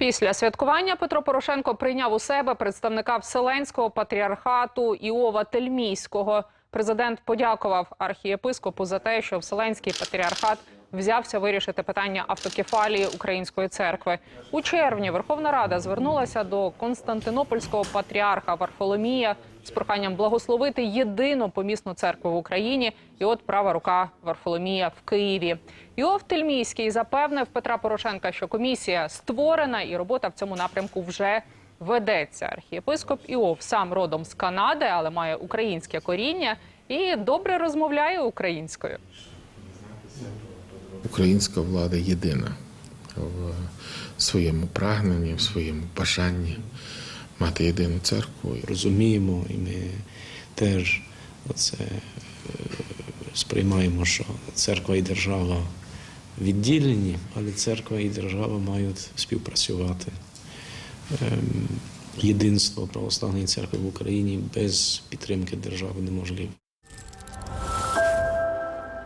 Після святкування Петро Порошенко прийняв у себе представника Вселенського патріархату Іова Тельмійського. Президент подякував архієпископу за те, що Вселенський патріархат взявся вирішити питання автокефалії Української церкви. У червні Верховна Рада звернулася до Константинопольського патріарха Варфоломія з проханням благословити єдину помісну церкву в Україні. І от права рука Варфоломія в Києві. Іов Тельмійський запевнив Петра Порошенка, що комісія створена і робота в цьому напрямку вже ведеться. Архієпископ Іов сам родом з Канади, але має українське коріння і добре розмовляє українською. Українська влада єдина в своєму прагненні, в своєму бажанні мати єдину церкву. розуміємо, і ми теж оце е, сприймаємо, що церква і держава відділені, але церква і держава мають співпрацювати. Ем, Єдинство православної церкви в Україні без підтримки держави неможливе.